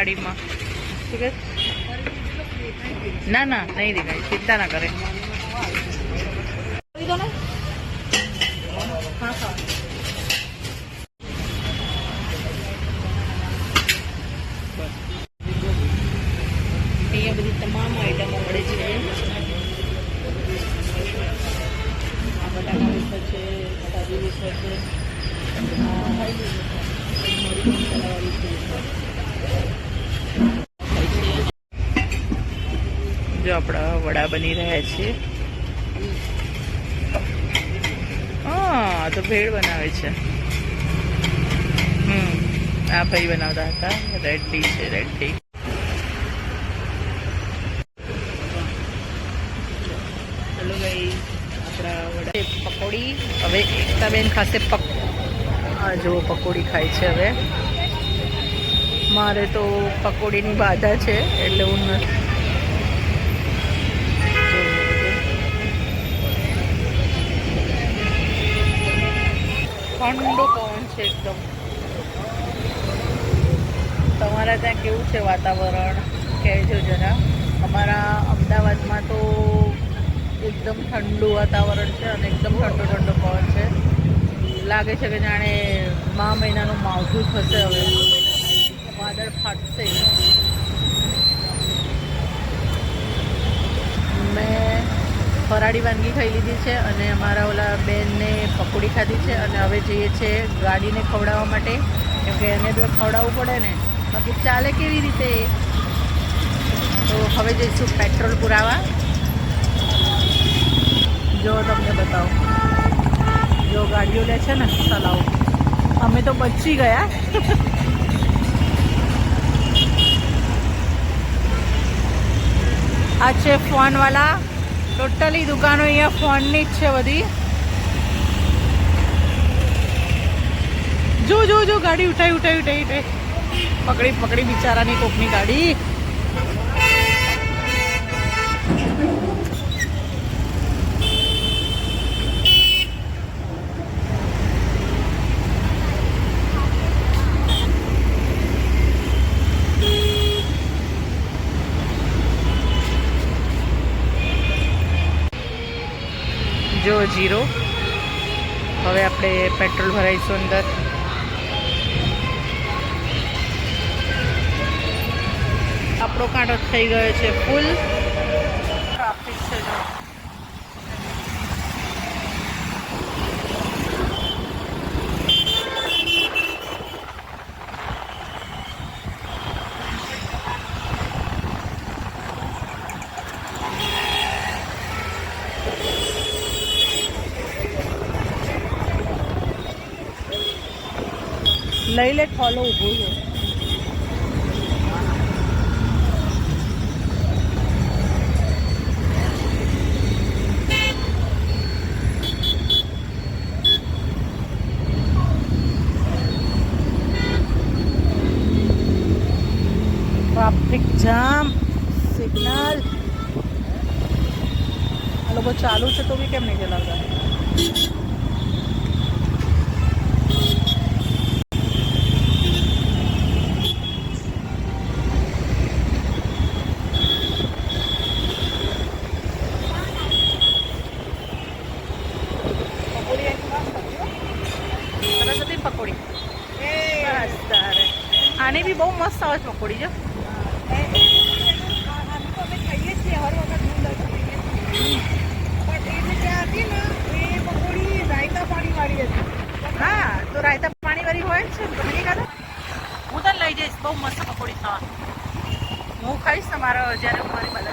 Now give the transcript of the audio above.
ગાડીમાં. ઠીક ના ના, નહીં દેખાય. ચિંતા ના કરે. અહીંયા બધી તમામ આઈટમો મળે છે. બટાકા વેફર છે કાજુ વેફર છે. આપણા વડા બની રહ્યા છે. હા, તો ભેળ બનાવે છે. હમ, આ ભાઈ બનાવતા હતા. રેડ ટી છે રેડડી ચલો ભાઈ આપણા વડા પકોડી. હવે એકતાબેન ખાસે પક આ જુઓ પકોડી ખાય છે હવે. મારે તો પકોડીની બાધા છે, એટલે હું નથી ઠંડો પવન છે એકદમ. તમારા ત્યાં કેવું છે વાતાવરણ? કહેજો જરા. અમારા અમદાવાદમાં તો એકદમ ઠંડુ વાતાવરણ છે અને એકદમ ઠંડો ઠંડો પવન છે. લાગે છે કે જાણે મા મહિનાનું માવઠું થશે હવે. વાદળ ફાટશે. મેં ફરાળી વાનગી ખાઈ લીધી છે અને અમારા ઓલા બેનને પકોડી ખાધી છે અને હવે જઈએ છીએ ગાડીને ખવડાવવા માટે. કેમ એને તો ખવડાવવું પડે ને. બાકી ચાલે કેવી રીતે? તો હવે જઈશું પેટ્રોલ પુરાવા. જો તમને બતાવો. જો ગાડીઓ લે છે ને ચલાવો. અમે તો બચી ગયા. આ છે ફોનવાલા. ટોટલી દુકાનો અહીંયા ફોનની જ છે બધી. જો જો જો, ગાડી ઉઠાઈ ઉઠાઈ ઉઠાઈ ઉઠાઈ પકડી પકડી બિચારાની કોકની ગાડી. જો જીરો. હવે આપણે પેટ્રોલ ભરાઈશું અંદર. આપણો કાંટો થઈ ગયો છે ફૂલ ટ્રાફિક છે લઈ લે ખોલો ઊભું છે ટ્રાફિક જામ સિગ્નલ આ લોકો ચાલુ છે તો બી કેમ નહીં ચલાવતા આની બી બહુ મસ્ત આવે છે પકોડી, જો. હા, તો રાયતા પાણી વાળી હોય છે ને, તમે ખાધા? હું તને લઈ જઈશ, બહુ મસ્ત પકોડી ખાવા હું ખાઈશ તમારો, જ્યારે હું મારી બાજુ